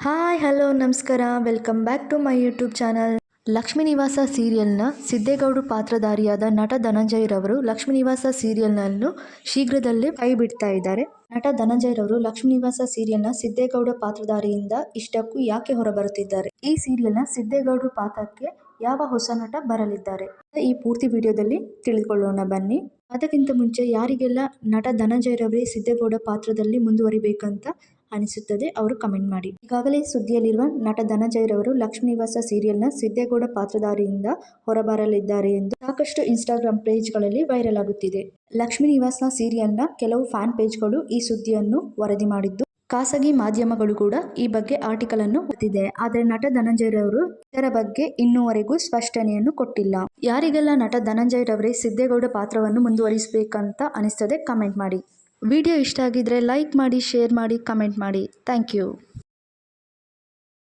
Hi, hello, ನಮಸ್ಕಾರ. Welcome back to my YouTube channel. Lakshmi Nivasa ಸೀರಿಯಲ್ನ Siddegowda ಪಾತ್ರಧಾರಿಯಾದ ನಟ ಧನಂಜಯರವರು ಲಕ್ಷ್ಮೀ ನಿವಾಸ ಸೀರಿಯಲ್ನನ್ನು ಶೀಘ್ರದಲ್ಲೇ ಕೈ ಬಿಡ್ತಾ ಇದ್ದಾರೆ. ನಟ ಧನಂಜಯರವರು ಲಕ್ಷ್ಮೀ ನಿವಾಸ ಸೀರಿಯಲ್ನ ಸಿದ್ದೇಗೌಡ ಪಾತ್ರಧಾರಿಯಿಂದ ಇಷ್ಟಕ್ಕೂ ಯಾಕೆ ಹೊರಬರುತ್ತಿದ್ದಾರೆ? ಈ ಸೀರಿಯಲ್ನ ಸಿದ್ದೇಗೌಡರು ಪಾತ್ರಕ್ಕೆ ಯಾವ ಹೊಸ ನಟ ಬರಲಿದ್ದಾರೆ? ಈ ಪೂರ್ತಿ ವಿಡಿಯೋದಲ್ಲಿ ತಿಳಿದುಕೊಳ್ಳೋಣ ಬನ್ನಿ. ಅದಕ್ಕಿಂತ ಮುಂಚೆ ಯಾರಿಗೆಲ್ಲ ನಟ ಧನಂಜಯರವರೇ ಸಿದ್ದೇಗೌಡ ಪಾತ್ರದಲ್ಲಿ ಮುಂದುವರಿಬೇಕಂತ ಅನಿಸುತ್ತದೆ ಅವರು ಕಮೆಂಟ್ ಮಾಡಿ. ಈಗಾಗಲೇ ಸುದ್ದಿಯಲ್ಲಿರುವ ನಟ ಧನಂಜಯರವರು ಲಕ್ಷ್ಮೀ ನಿವಾಸ ಸೀರಿಯಲ್ನ ಸಿದ್ದೇಗೌಡ ಪಾತ್ರಧಾರಿಯಿಂದ ಹೊರಬರಲಿದ್ದಾರೆ ಎಂದು ಸಾಕಷ್ಟು ಇನ್ಸ್ಟಾಗ್ರಾಮ್ ಪೇಜ್ಗಳಲ್ಲಿ ವೈರಲ್ ಆಗುತ್ತಿದೆ. ಲಕ್ಷ್ಮೀ ನಿವಾಸ ಸೀರಿಯಲ್ನ ಕೆಲವು ಫ್ಯಾನ್ ಪೇಜ್ಗಳು ಈ ಸುದ್ದಿಯನ್ನು ವರದಿ ಮಾಡಿದ್ದು ಖಾಸಗಿ ಮಾಧ್ಯಮಗಳು ಕೂಡ ಈ ಬಗ್ಗೆ ಆರ್ಟಿಕಲ್ ಅನ್ನು ಬರೆದಿದೆ ಆದರೆ ನಟ ಧನಂಜಯರವರು ಇದರ ಬಗ್ಗೆ ಇನ್ನೂವರೆಗೂ ಸ್ಪಷ್ಟನೆಯನ್ನು ಕೊಟ್ಟಿಲ್ಲ. ಯಾರಿಗೆಲ್ಲ ನಟ ಧನಂಜಯರವರೇ ಸಿದ್ದೇಗೌಡ ಪಾತ್ರವನ್ನು ಮುಂದುವರಿಸಬೇಕಂತ ಅನಿಸ್ತದೆ ಕಮೆಂಟ್ ಮಾಡಿ. ವಿಡಿಯೋ ಇಷ್ಟ ಆಗಿದ್ರೆ ಲೈಕ್ ಮಾಡಿ, ಶೇರ್ ಮಾಡಿ, ಕಮೆಂಟ್ ಮಾಡಿ. Thank you.